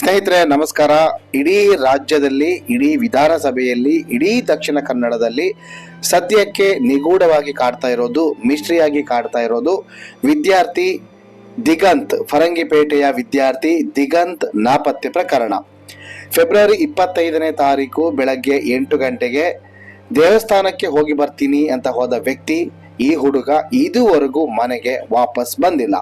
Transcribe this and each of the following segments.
ಸ್ನೇಹಿತರೆ, ನಮಸ್ಕಾರ. ಇಡೀ ರಾಜ್ಯದಲ್ಲಿ, ಇಡೀ ವಿಧಾನಸಭೆಯಲ್ಲಿ, ಇಡೀ ದಕ್ಷಿಣ ಕನ್ನಡದಲ್ಲಿ ಸದ್ಯಕ್ಕೆ ನಿಗೂಢವಾಗಿ ಕಾಡ್ತಾ ಇರೋದು, ಮಿಸ್ಟ್ರಿಯಾಗಿ ಕಾಡ್ತಾ ಇರೋದು ವಿದ್ಯಾರ್ಥಿ ದಿಗಂತ್, ಫರಂಗಿಪೇಟೆಯ ವಿದ್ಯಾರ್ಥಿ ದಿಗಂತ್ ನಾಪತ್ತೆ ಪ್ರಕರಣ. ಫೆಬ್ರವರಿ ಇಪ್ಪತ್ತೈದನೇ ತಾರೀಕು ಬೆಳಗ್ಗೆ ಎಂಟು ಗಂಟೆಗೆ ದೇವಸ್ಥಾನಕ್ಕೆ ಹೋಗಿ ಬರ್ತೀನಿ ಅಂತ ಹೋದ ವ್ಯಕ್ತಿ, ಈ ಹುಡುಗ ಇದುವರೆಗೂ ಮನೆಗೆ ವಾಪಸ್ ಬಂದಿಲ್ಲ.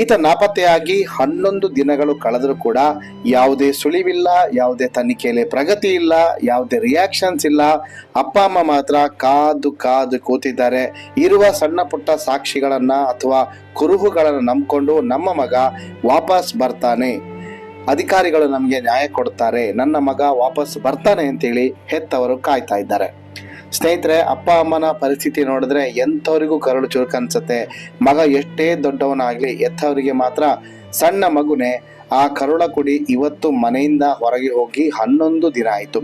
ಈತ ನಾಪತ್ತೆಯಾಗಿ ಹನ್ನೊಂದು ದಿನಗಳು ಕಳೆದರೂ ಕೂಡ ಯಾವುದೇ ಸುಳಿವಿಲ್ಲ, ಯಾವುದೇ ತನಿಖೆಯಲ್ಲಿ ಪ್ರಗತಿ ಇಲ್ಲ, ಯಾವುದೇ ರಿಯಾಕ್ಷನ್ಸ್ ಇಲ್ಲ. ಅಪ್ಪ, ಅಮ್ಮ ಮಾತ್ರ ಕಾದು ಕಾದು ಕೂತಿದ್ದಾರೆ. ಇರುವ ಸಣ್ಣ ಪುಟ್ಟ ಸಾಕ್ಷಿಗಳನ್ನ ಅಥವಾ ಕುರುಹುಗಳನ್ನು ನಂಬಿಕೊಂಡು ನಮ್ಮ ಮಗ ವಾಪಸ್ ಬರ್ತಾನೆ. ಅಧಿಕಾರಿಗಳು ನಮಗೆ ನ್ಯಾಯ ಕೊಡ್ತಾರೆ. ನನ್ನ ಮಗ ವಾಪಸ್ ಬರ್ತಾನೆ ಅಂತೇಳಿ ಹೆತ್ತವರು ಕಾಯ್ತಾ ಇದ್ದಾರೆ. ಸ್ನೇಹಿತರೆ, ಅಪ್ಪ, ಅಮ್ಮನ ಪರಿಸ್ಥಿತಿ ನೋಡಿದ್ರೆ ಎಂಥವರಿಗೂ ಕರಳು ಚುರುಕು ಅನ್ಸುತ್ತೆ. ಮಗ ಎಷ್ಟೇ ದೊಡ್ಡವನಾಗಲಿ, ಎತ್ತವರಿಗೆ ಮಾತ್ರ ಸಣ್ಣ ಮಗುನೇ. ಆ ಕರುಳ ಕುಡಿ ಇವತ್ತು ಮನೆಯಿಂದ ಹೊರಗೆ ಹೋಗಿ ಹನ್ನೊಂದು ದಿನ ಆಯಿತು.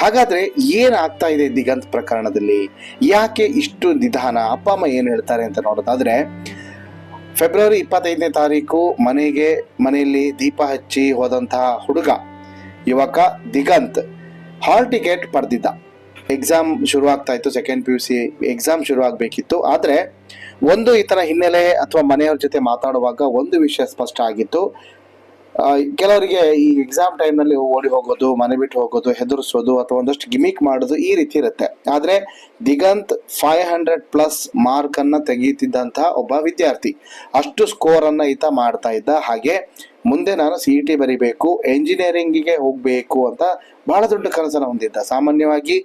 ಹಾಗಾದ್ರೆ ಏನಾಗ್ತಾ ಇದೆ ದಿಗಂತ್ ಪ್ರಕರಣದಲ್ಲಿ? ಯಾಕೆ ಇಷ್ಟು ನಿಧಾನ? ಅಪ್ಪ, ಅಮ್ಮ ಏನು ಹೇಳ್ತಾರೆ ಅಂತ ನೋಡೋದಾದ್ರೆ, ಫೆಬ್ರವರಿ ಇಪ್ಪತ್ತೈದನೇ ತಾರೀಕು ಮನೆಗೆ ಮನೆಯಲ್ಲಿ ದೀಪ ಹಚ್ಚಿ ಹೋದಂತಹ ಹುಡುಗ, ಯುವಕ ದಿಗಂತ್. ಹಾಲ್ ಟಿಕೆಟ್ ಪಡೆದಿದ್ದ. ಎಕ್ಸಾಮ್ ಶುರು ಆಗ್ತಾ ಇತ್ತು second P U C exam ಶುರು ಆಗಬೇಕಿತ್ತು ಆದರೆ, ಒಂದು ಈ ಥರ ಹಿನ್ನೆಲೆ ಅಥವಾ ಮನೆಯವ್ರ ಜೊತೆ ಮಾತಾಡುವಾಗ ಒಂದು ವಿಷಯ ಸ್ಪಷ್ಟ ಆಗಿತ್ತು. ಕೆಲವರಿಗೆ ಈ ಎಕ್ಸಾಮ್ ಟೈಮ್ನಲ್ಲಿ ಓಡಿ ಹೋಗೋದು, ಮನೆ ಬಿಟ್ಟು ಹೋಗೋದು, ಹೆದರಿಸೋದು ಅಥವಾ ಒಂದಷ್ಟು ಗಿಮಿಕ್ ಮಾಡೋದು ಈ ರೀತಿ ಇರುತ್ತೆ. ಆದರೆ Diganth five hundred plus mark ಅನ್ನ ಒಬ್ಬ ವಿದ್ಯಾರ್ಥಿ. ಅಷ್ಟು ಸ್ಕೋರ್ ಅನ್ನ ಈತ ಮಾಡ್ತಾ ಇದ್ದ. ಹಾಗೆ ಮುಂದೆ ನಾನು ಸಿ ಇ ಟಿ ಬರಿಬೇಕು ಎಂಜಿನಿಯರಿಂಗಿಗೆ ಹೋಗಬೇಕು ಅಂತ ಬಹಳ ದೊಡ್ಡ ಕನಸನ್ನು ಹೊಂದಿದ್ದ. ಸಾಮಾನ್ಯವಾಗಿ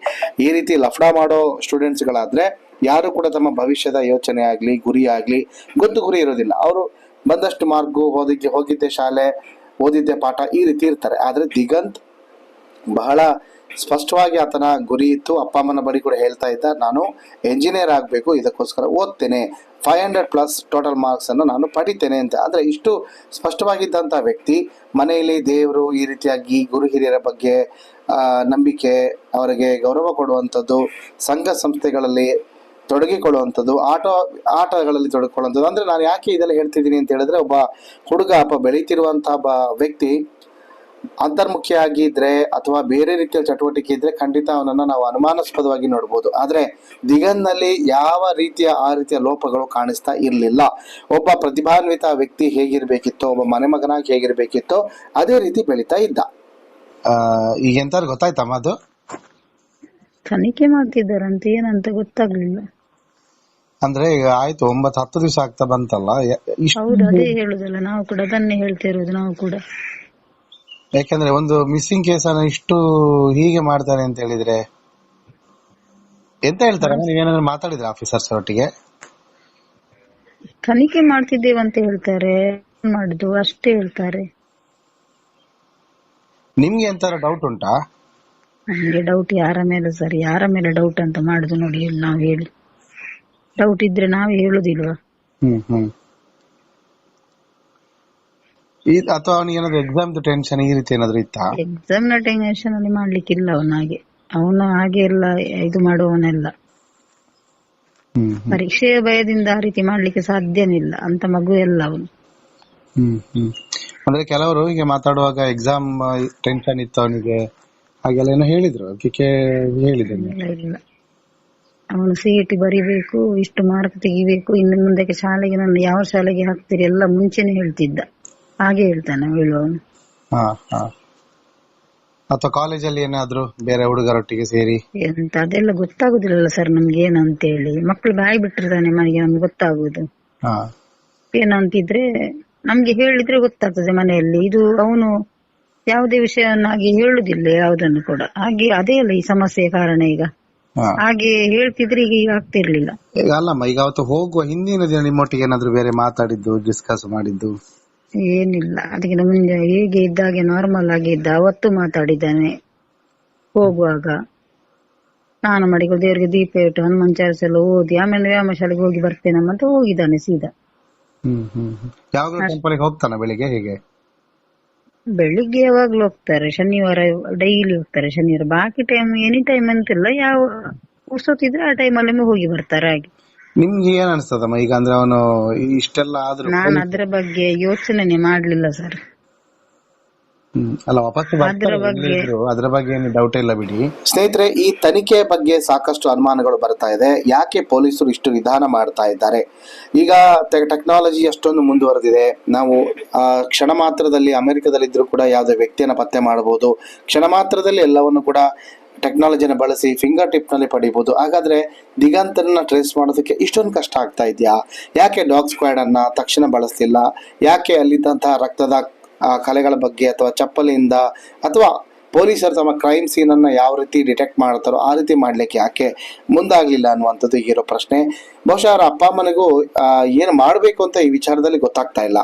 ಈ ರೀತಿ ಲಫ್ಡಾ ಮಾಡೋ ಸ್ಟೂಡೆಂಟ್ಸ್ಗಳಾದರೆ ಯಾರು ಕೂಡ ತಮ್ಮ ಭವಿಷ್ಯದ ಯೋಚನೆ ಆಗಲಿ, ಗುರಿ ಆಗಲಿ, ಗೊತ್ತು ಗುರಿ ಇರೋದಿಲ್ಲ. ಅವರು ಬಂದಷ್ಟು ಮಾರ್ಗು ಹೋದಕ್ಕೆ ಹೋಗಿದ್ದೆ ಶಾಲೆ ಓದಿದ್ದೆ ಪಾಠ ಈ ರೀತಿ ಇರ್ತಾರೆ. ಆದರೆ ದಿಗಂತ್ ಬಹಳ ಸ್ಪಷ್ಟವಾಗಿ ಆತನ ಗುರಿ ಇತ್ತು. ಅಪ್ಪ ಅಮ್ಮನ ಬಳಿ ಕೂಡ ಹೇಳ್ತಾ ಇದ್ದ, ನಾನು ಎಂಜಿನಿಯರ್ ಆಗಬೇಕು, ಇದಕ್ಕೋಸ್ಕರ ಓದ್ತೇನೆ. Five hundred plus total marks ಅನ್ನು ನಾನು ಪಡಿತೇನೆ ಅಂತ. ಆದ್ರೆ ಇಷ್ಟು ಸ್ಪಷ್ಟವಾಗಿದ್ದಂಥ ವ್ಯಕ್ತಿ ಮನೆಯಲ್ಲಿ ದೇವರು ಈ ರೀತಿಯಾಗಿ ಗುರು ಹಿರಿಯರ ಬಗ್ಗೆ ನಂಬಿಕೆ, ಅವರಿಗೆ ಗೌರವ ಕೊಡುವಂಥದ್ದು ಸಂಘ ಸಂಸ್ಥೆಗಳಲ್ಲಿ ತೊಡಗಿಕೊಳ್ಳುವಂಥದ್ದು ಆಟ ಆಟಗಳಲ್ಲಿ ತೊಡಗಿಕೊಳ್ಳುವಂಥದ್ದು. ಅಂದರೆ ನಾನು ಯಾಕೆ ಇದೆಲ್ಲ ಹೇಳ್ತಿದ್ದೀನಿ ಅಂತ ಹೇಳಿದ್ರೆ ಒಬ್ಬ ಹುಡುಗ ಒಬ್ಬ ಬೆಳೀತಿರುವಂತಹ ಒಬ್ಬ ವ್ಯಕ್ತಿ ಅಂತರ್ಮುಖಿಯಾಗಿದ್ರೆ ಅಥವಾ ಬೇರೆ ರೀತಿಯ ಚಟುವಟಿಕೆ ಇದ್ರೆ ಖಂಡಿತ ಅವನನ್ನ ನಾವು ಅನುಮಾನಾಸ್ಪದವಾಗಿ ನೋಡ್ಬೋದು. ಆದ್ರೆ ದಿಗನ್ನಲ್ಲಿ ಯಾವ ರೀತಿಯ ಆ ರೀತಿಯ ಲೋಪಗಳು ಕಾಣಿಸ್ತಾ ಇರಲಿಲ್ಲ. ಒಬ್ಬ ಪ್ರತಿಭಾನ್ವಿತ ವ್ಯಕ್ತಿ ಹೇಗಿರ್ಬೇಕಿತ್ತೋ ಒಬ್ಬ ಮನೆಮಗನಾಗಿ ಹೇಗಿರ್ಬೇಕಿತ್ತೋ ಅದೇ ರೀತಿ ಬೆಳೀತಾ ಇದ್ದ. ಈಗ ಎಂತಾರು ಗೊತ್ತಾಯ್ತಮ್ಮ ಅದು ತನಿಖೆ ಮಾಡ್ತಿದ್ದಾರಂತ ಏನಂತ ಗೊತ್ತಾಗ್ಲಿಲ್ಲ. ಅಂದ್ರೆ ಈಗ ಆಯ್ತು ಒಂಬತ್ತು ಹತ್ತು ದಿವಸ ಆಗ್ತಾ ಬಂತಲ್ಲ ಹೌದು ಅದೇ ಹೇಳುದಲ್ಲ ನಾವು ಕೂಡ ಅದನ್ನೇ ಹೇಳ್ತಾ ಇರೋದು ನಾವು ಕೂಡ. ಯಾಕಂದ್ರೆ ಒಂದು ಮಿಸ್ಸಿಂಗ್ ಕೇಸ್ ಅನ್ನ ಇಷ್ಟು ಹೀಗೆ ಮಾಡ್ತಾರೆ ಅಂತ ಹೇಳಿದ್ರೆ ಎಂತ ಹೇಳ್ತಾರೆ? ನೀವೇನಾದ್ರು ಮಾತಾಡಿದ್ರೆ ಆಫೀಸರ್ಸ್ ಒಟ್ಟಿಗೆ? ತನಿಖೆ ಮಾಡ್ತಿದ್ದೇವೆ ಅಂತ ಹೇಳ್ತಾರೆ ಏನ್ ಮಾಡುದು ಅಷ್ಟೇ ಹೇಳ್ತಾರೆ. ನಿಮ್ಗೆ ಎಂತಾರ ಡೌಟ್ ಉಂಟಾ? ನಮ್ಗೆ ಡೌಟ್ ಯಾರ ಮೇಲೆ ಸರ್ ಯಾರ ಮೇಲೆ ಡೌಟ್ ಅಂತ ಮಾಡುದು ನೋಡಿ ನಾವು ಹೇಳಿ. ಡೌಟ್ ಇದ್ರೆ ನಾವೇ ಹೇಳುದಿಲ್ವಾ? ಹ್ಮ್ ಹ್ಮ್. ಈ- ಅಥವಾ ಅವನಿಗೆ ಏನಾದ್ರು ಎಕ್ಸಾಮ್ ಟೆನ್ಷನ್ ಈ ರೀತಿ ಏನಾದ್ರು ಇತ್ತಾ? ಎಕ್ಸಾಮ್ನ ಟೆನ್ಷನ್ ಅಲ್ಲಿ ಮಾಡ್ಲಿಕ್ಕಿಲ್ಲ ಅವನ ಹಾಗೆ. ಅವನು ಹಾಗೆ ಎಲ್ಲ ಇದು ಮಾಡುವವನೆಲ್ಲ. ಹ್ಮ್ ಹ್ಮ್. ಪರೀಕ್ಷೆಯ ಭಯದಿಂದ ಆ ರೀತಿ ಮಾಡ್ಲಿಕ್ಕೆ ಸಾಧ್ಯನಿಲ್ಲ. ಅಂತ ಮಗು ಎಲ್ಲ ಅವನು. ಹ್ಮ್ ಹ್ಮ್. ಅಂದ್ರೆ ಕೆಲವರು ಹೀಗೆ ಮಾತಾಡುವಾಗ ಎಕ್ಸಾಮ್ ಟೆನ್ಷನ್ ಇತ್ತು ಅವನಿಗೆ. ಹಾಗೆಲ್ಲ ಏನೋ ಹೇಳಿದ್ರು. ಅದಕ್ಕೆ ಹೇಳಿದ್ದೇನೆ. ಇಲ್ಲ ಇಲ್ಲ. ಅವನು ಸಿಇಟಿ ಬರಿಬೇಕು ಇಷ್ಟು ಮಾರ್ಕ್ ತೆಗಿಬೇಕು ಇನ್ನು ಮುಂದಕ್ಕೆ ಶಾಲೆಗೆ ನನ್ನ ಯಾವ ಶಾಲೆಗೆ ಹಾಕ್ತೀರಿ ಎಲ್ಲ ಮುಂಚೆನೆ ಹೇಳ್ತಿದ್ದ. ಹಾಗೆ ಹೇಳ್ತಾನೆ ಹೇಳುವವನು ಅಥವಾ ಕಾಲೇಜಲ್ಲಿ ಏನಾದ್ರು ಬೇರೆ ಹುಡುಗರೊಟ್ಟಿಗೆ ಸೇರಿ? ಎಂತ ಅದೆಲ್ಲ ಗೊತ್ತಾಗುದಿಲ್ಲ ಸರ್ ನಮ್ಗೆ ಏನು ಅಂತ ಹೇಳಿ ಮಕ್ಕಳು ಬಾಯಿ ಬಿಟ್ಟಿರ್ತಾನೆ ಮನೆಗೆ ನಮ್ಗೆ ಗೊತ್ತಾಗುದು ಹಾ. ಏನಂತಿದ್ರೆ ನಮ್ಗೆ ಹೇಳಿದ್ರೆ ಗೊತ್ತಾಗ್ತದೆ ಮನೆಯಲ್ಲಿ. ಇದು ಅವನು ಯಾವುದೇ ವಿಷಯವನ್ನಾಗಿ ಹೇಳುದಿಲ್ಲ ಯಾವುದನ್ನು ಕೂಡ. ಹಾಗೆ ಅದೇ ಅಲ್ಲ ಈ ಸಮಸ್ಯೆ ಕಾರಣ ಈಗ. ಹಾಗೆ ಹೇಳ್ತಿದ್ರೆ ಈಗ ಈಗ ಆಗ್ತಿರ್ಲಿಲ್ಲ. ಈಗ ಅಲ್ಲಮ್ಮ ಈಗ ಅವತ್ತು ಹೋಗುವ ಹಿಂದಿನ ದಿನ ನಿಮ್ಮೊಟ್ಟಿಗೆ ಏನಾದ್ರು ಬೇರೆ ಮಾತಾಡಿದ್ದು ಡಿಸ್ಕಸ್ ಮಾಡಿದ್ದು? ಏನಿಲ್ಲ. ಅದಕ್ಕೆ ಮುಂಚೆ ಹೇಗೆ ಇದ್ದಾಗೆ ನಾರ್ಮಲ್ ಆಗಿ ಇದ್ದ ಅವತ್ತು ಮಾತಾಡಿದ್ದಾನೆ. ಹೋಗುವಾಗ ಸ್ನಾನ ಮಾಡಿ ದೇವರಿಗೆ ದೀಪ ಇಟ್ಟು ಹನುಮಾನ್ ಚಾಲಿಸ್ ಎಲ್ಲ ಓದಿ ಆಮೇಲೆ ವ್ಯಾಯಾಮ ಶಾಲೆಗೆ ಹೋಗಿ ಬರ್ತೇನೆ ಅಂತ ಹೋಗಿದ್ದಾನೆ ಸೀದಾ. ಹ್ಮ್ ಹ್ಮ್ ಹ್ಮ್. ಯಾವಾಗ್ಲೂ ಟೆಂಪಲ್ಗೆ ಹೋಗ್ತಾನ ಬೆಳಿಗ್ಗೆ ಹೇಗೆ? ಬೆಳಿಗ್ಗೆ ಯಾವಾಗ್ಲೂ ಹೋಗ್ತಾರೆ ಶನಿವಾರ ಡೈಲಿ ಹೋಗ್ತಾರೆ ಶನಿವಾರ. ಬಾಕಿ ಟೈಮ್ ಎನಿ ಟೈಮ್ ಅಂತಿಲ್ಲ ಯಾವ ಉಡ್ಸೋತಿದ್ರೆ ಆ ಟೈಮಲ್ಲಿ ಹೋಗಿ ಬರ್ತಾರೆ ಹಾಗೆ. ನಿಮ್ಗೆ ಏನ್ ಅನ್ಸ್ತದಮ್ಮ? ಈಗ ಅಂದ್ರೆ ಅವನು ಇಷ್ಟೆಲ್ಲ ಆದ್ರೂ ನಾನು ಅದ್ರ ಬಗ್ಗೆ ಯೋಚನೆನೇ ಮಾಡ್ಲಿಲ್ಲ ಸರ್. ಅಲ್ಲ ವಾಪಸ್ ಅದ್ರ ಬಗ್ಗೆ- ಏನು ಡೌಟ್ ಇಲ್ಲ ಬಿಡಿ. ಸ್ನೇಹಿತರೆ ಈ ತನಿಖೆ ಬಗ್ಗೆ ಸಾಕಷ್ಟು ಅನುಮಾನಗಳು ಬರ್ತಾ ಇದೆ. ಯಾಕೆ ಪೊಲೀಸರು ಇಷ್ಟು ನಿಧಾನ ಮಾಡ್ತಾ ಇದ್ದಾರೆ? ಈಗ ಟೆಕ್ನಾಲಜಿ ಅಷ್ಟೊಂದು ಮುಂದುವರೆದಿದೆ. ನಾವು ಆ, ಕ್ಷಣ ಮಾತ್ರದಲ್ಲಿ ಅಮೆರಿಕದಲ್ಲಿದ್ದರೂ ಕೂಡ ಯಾವುದೇ ವ್ಯಕ್ತಿಯನ್ನು ಪತ್ತೆ ಮಾಡಬಹುದು. ಕ್ಷಣ ಮಾತ್ರದಲ್ಲಿ ಎಲ್ಲವನ್ನು ಕೂಡ ಟೆಕ್ನಾಲಜಿನ ಬಳಸಿ ಫಿಂಗರ್ ಟಿಪ್ನಲ್ಲಿ ಪಡಿಬಹುದು. ಹಾಗಾದ್ರೆ ದಿಗಂತರನ್ನ ಟ್ರೇಸ್ ಮಾಡೋದಕ್ಕೆ ಇಷ್ಟೊಂದು ಕಷ್ಟ ಆಗ್ತಾ ಇದೆಯಾ? ಯಾಕೆ ಡಾಗ್ ಸ್ಕ್ವಾಡ್ ಅನ್ನ ತಕ್ಷಣ ಬಳಸ್ತಿಲ್ಲ ಯಾಕೆ ಅಲ್ಲಿದ್ದಂತಹ ರಕ್ತದ ಕಲೆಗಳ ಬಗ್ಗೆ ಅಥವಾ ಚಪ್ಪಲಿಯಿಂದ ಅಥವಾ ಪೊಲೀಸರು ತಮ್ಮ ಕ್ರೈಮ್ ಸೀನ್ ಅನ್ನ ಯಾವ ರೀತಿ ಡಿಟೆಕ್ಟ್ ಮಾಡ್ತಾರೋ ಆ ರೀತಿ ಮಾಡ್ಲಿಕ್ಕೆ ಯಾಕೆ ಮುಂದಾಗ್ಲಿಲ್ಲ ಅನ್ನುವಂಥದ್ದು ಈಗಿರೋ ಪ್ರಶ್ನೆ. ಬಹುಶಃ ಅವರ ಅಪ್ಪ ಅಮ್ಮನಿಗೂ ಆ, ಏನು ಮಾಡಬೇಕು ಅಂತ ಈ ವಿಚಾರದಲ್ಲಿ ಗೊತ್ತಾಗ್ತಾ ಇಲ್ಲ.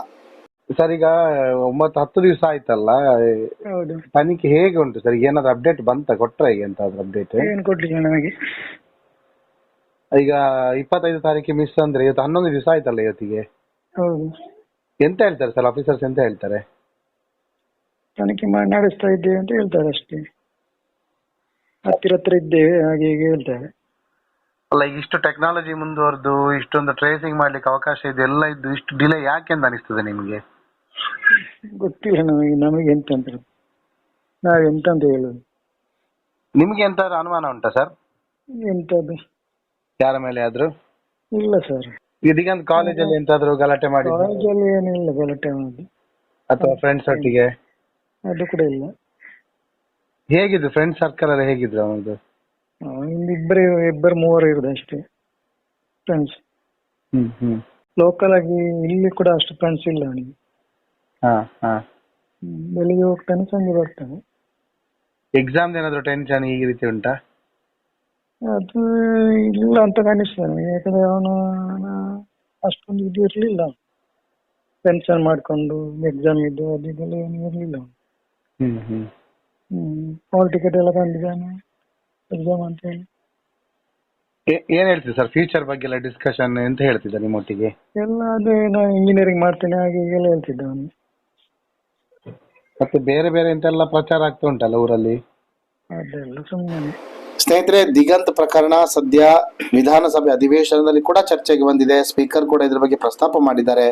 ಸರ್ ಈಗ ಒಂಬತ್ತು ಹತ್ತು ದಿವಸ ಆಯ್ತಲ್ಲ ಹೌದು. ತನಿಖೆ ಹೇಗೆ ಉಂಟು ಸರ್? ಏನಾದ್ರು ಅಪ್ಡೇಟ್ ಬಂತ? ಕೊಟ್ರ ಈಗ ಎಂತಾದ್ರು ಅಪ್ಡೇಟ್ ಏನು ಕೊಡ್ಲಿಲ್ಲ ನಮಗೆ. ಈಗ ಇಪ್ಪತ್ತೈದು ತಾರೀಕಿಗೆ ಮಿಸ್ ಅಂದ್ರೆ ಇವತ್ತು ಹನ್ನೊಂದು ದಿವಸ ಆಯ್ತಲ್ಲ ಇವತ್ತಿಗೆ? ಹೌದು. ಎಂತ ಹೇಳ್ತಾರೆ ಸರ್ ಆಫೀಸರ್ಸ್ ಎಂತ ಹೇಳ್ತಾರೆ? ತನಿಖೆ ಮಾಡಿ ನಡೆಸ್ತಾ ಇದ್ದೇವೆ ಅಂತ ಹೇಳ್ತಾರೆ ಅಷ್ಟೇ. ಹತ್ತಿರ ಹತ್ತಿರ ಇದ್ದೇವೆ ಹಾಗೆ ಹೀಗೆ ಹೇಳ್ತಾರೆ. ಅಲ್ಲ ಈಗ ಇಷ್ಟು ಟೆಕ್ನಾಲಜಿ ಮುಂದುವರೆದು ಇಷ್ಟೊಂದು ಟ್ರೇಸಿಂಗ್ ಮಾಡ್ಲಿಕ್ಕೆ ಅವಕಾಶ ಇದೆ ಎಲ್ಲ ಇದ್ದು ಇಷ್ಟು ಡಿಲೇ ಯಾಕೆ ಅಂತ ಅನಿಸ್ತದೆ ನಿಮಗೆ? ಗೊತ್ತಿಲ್ಲ ನಮಗೆ ನಮಗೆ ಎಂತ ಅಂತ ನಾವು ಎಂತ ಅಂತ ಹೇಳುದು? ನಿಮ್ಗೆ ಎಂತಾದ್ರು ಅನುಮಾನ ಉಂಟಾ ಸರ್? ಎಂತದ್ದು ಯಾರ ಮೇಲೆ ಆದ್ರೂ? ಇಲ್ಲ ಸರ್. ಇದೀಗ ಕಾಲೇಜಲ್ಲಿ ಎಂತಾದ್ರೂ ಗಲಾಟೆ ಮಾಡಿ ಕಾಲೇಜಲ್ಲಿ ಏನಿಲ್ಲ ಗಲಾಟೆ ಮಾಡುದು. ಅಥವಾ ಫ್ರೆಂಡ್ಸ್ ಒಟ್ಟಿಗೆ? ಅದು ಕೂಡ ಇಲ್ಲ. ಹೇಗಿದ್ರು ಫ್ರೆಂಡ್ ಸರ್ಕಲ್ ಎಲ್ಲ ಹೇಗಿದ್ರು ಅವನದು? ಒಂದು ಇಬ್ಬರೇ ಇಬ್ಬರು ಮೂವರು ಇರುದು ಅಷ್ಟೇ ಫ್ರೆಂಡ್ಸ್ ಹ್ಮ್ ಹ್ಮ್. ಲೋಕಲ್ ಆಗಿ ಇಲ್ಲಿ ಕೂಡ ಅಷ್ಟು ಫ್ರೆಂಡ್ಸ್ ಇಲ್ಲ ಅವನಿಗೆ. ಹಾ ಹಾ. ಹ್ಮ್. ಬೆಳಿಗ್ಗೆ ಹೋಗ್ತಾನೆ ಸಂಜೆ ಬರ್ತಾನೆ. ಎಕ್ಸಾಮ್ ಏನಾದ್ರು ಟೆನ್ಷನ್ ಈ ರೀತಿ ಉಂಟಾ? ಅದು ಇಲ್ಲ ಅಂತ ಕಾಣಿಸ್ತದೆ ನನಗೆ ಯಾಕಂದ್ರೆ ಅವನು ಅಷ್ಟೊಂದು ಇದು ಇರಲಿಲ್ಲ. ಟೆನ್ಷನ್ ಮಾಡ್ಕೊಂಡು ಎಕ್ಸಾಮ್ ಇದು ಅದು ಇದೆಲ್ಲ ಏನು ಇರಲಿಲ್ಲ. ಅವನು ಹಾಲ್ ಟಿಕೆಟ್ ಎಲ್ಲ ತಂದಿದ್ದಾನೆ ಎಕ್ಸಾಮ್ ಅಂತ ಹೇಳಿ. ಏನ್ ಹೇಳ್ತೀರಿ ಸರ್ ಫ್ಯೂಚರ್ ಬಗ್ಗೆ ಎಲ್ಲ ಡಿಸ್ಕಷನ್ ಎಂತ ಹೇಳ್ತಿದ್ದ ನಿಮ್ಮೊಟ್ಟಿಗೆ? ಎಲ್ಲ ಅದೇ ನಾನು ಇಂಜಿನಿಯರಿಂಗ್ ಮಾಡ್ತೇನೆ ಹಾಗೆ ಹೀಗೆ ಎಲ್ಲ ಹೇಳ್ತಿದ್ದ ಅವನು. ಮತ್ತೆ ಬೇರೆ ಬೇರೆ ಎಂತೆಲ್ಲ ಪ್ರಚಾರ ಆಗ್ತಾ ಉಂಟಲ್ಲ ಊರಲ್ಲಿ? ಅದೆಲ್ಲ ಸುಮ್ಮನೆ. ಸ್ನೇಹಿತರೆ ದಿಗಂತ್ ಪ್ರಕರಣ ಸದ್ಯ ವಿಧಾನಸಭೆ ಅಧಿವೇಶನದಲ್ಲಿ ಕೂಡ ಚರ್ಚೆಗೆ ಬಂದಿದೆ. ಸ್ಪೀಕರ್ ಕೂಡ ಇದ್ರ ಬಗ್ಗೆ ಪ್ರಸ್ತಾಪ ಮಾಡಿದ್ದಾರೆ.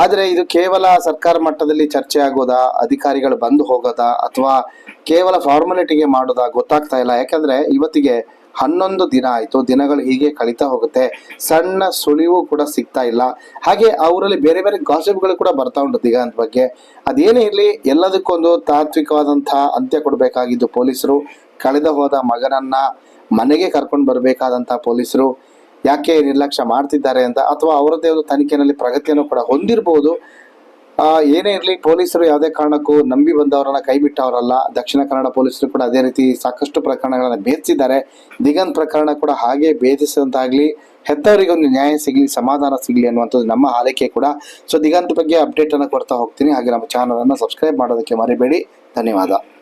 ಆದರೆ ಇದು ಕೇವಲ ಸರ್ಕಾರ ಮಟ್ಟದಲ್ಲಿ ಚರ್ಚೆ ಆಗೋದಾ, ಅಧಿಕಾರಿಗಳು ಬಂದು ಹೋಗೋದಾ, ಅಥವಾ ಕೇವಲ ಫಾರ್ಮಾಲಿಟಿಗೆ ಮಾಡೋದಾ ಗೊತ್ತಾಗ್ತಾ ಇಲ್ಲ. ಯಾಕಂದ್ರೆ ಇವತ್ತಿಗೆ ಹನ್ನೊಂದು ದಿನ ಆಯ್ತು, ದಿನಗಳು ಹೀಗೆ ಕಳೀತಾ ಹೋಗುತ್ತೆ. ಸಣ್ಣ ಸುಳಿವು ಕೂಡ ಸಿಗ್ತಾ ಇಲ್ಲ. ಹಾಗೆ ಅವರಲ್ಲಿ ಬೇರೆ ಬೇರೆ ಗಾಸಿಪ್ಗಳು ಕೂಡ ಬರ್ತಾ ಉಂಟು ದಿಗಂತ್ ಬಗ್ಗೆ. ಅದೇನೇ ಇರಲಿ, ಎಲ್ಲದಕ್ಕೊಂದು ತಾತ್ವಿಕವಾದಂತಹ ಅಂತ್ಯ ಕೊಡಬೇಕಾಗಿದ್ದು ಪೊಲೀಸರು. ಕಳೆದ ಹೋದ ಮಗನನ್ನ ಮನೆಗೆ ಕರ್ಕೊಂಡು ಬರಬೇಕಾದಂತಹ ಪೊಲೀಸರು. ಯಾಕೆ ನಿರ್ಲಕ್ಷ್ಯ ಮಾಡ್ತಿದ್ದಾರೆ ಅಂತ ಅಥವಾ ಅವರದ್ದೇ ಒಂದು ತನಿಖೆಯಲ್ಲಿ ಪ್ರಗತಿಯನ್ನು ಕೂಡ ಹೊಂದಿರಬಹುದು ಏನೇ ಇರಲಿ ಪೊಲೀಸರು ಯಾವುದೇ ಕಾರಣಕ್ಕೂ ನಂಬಿ ಬಂದವರನ್ನ ಕೈ ಬಿಟ್ಟವರಲ್ಲ ದಕ್ಷಿಣ ಕನ್ನಡ ಪೊಲೀಸರು ಕೂಡ ಅದೇ ರೀತಿ ಸಾಕಷ್ಟು ಪ್ರಕರಣಗಳನ್ನು ಭೇದಿಸಿದ್ದಾರೆ. ದಿಗಂತ್ ಪ್ರಕರಣ ಕೂಡ ಹಾಗೆ ಭೇದಿಸಿದಂತಾಗ್ಲಿ ಹೆತ್ತವರಿಗೆ ಒಂದು ನ್ಯಾಯ ಸಿಗಲಿ, ಸಮಾಧಾನ ಸಿಗಲಿ ಅನ್ನುವಂಥದ್ದು ನಮ್ಮ ಹಾರೈಕೆ ಕೂಡ. ಸೊ ದಿಗಂತ್ ಬಗ್ಗೆ ಅಪ್ಡೇಟ್ ಅನ್ನು ಕೊಡ್ತಾ ಹೋಗ್ತೀನಿ. ಹಾಗೆ ನಮ್ಮ ಚಾನಲನ್ನು ಸಬ್ಸ್ಕ್ರೈಬ್ ಮಾಡೋದಕ್ಕೆ ಮರಿಬೇಡಿ. ಧನ್ಯವಾದ.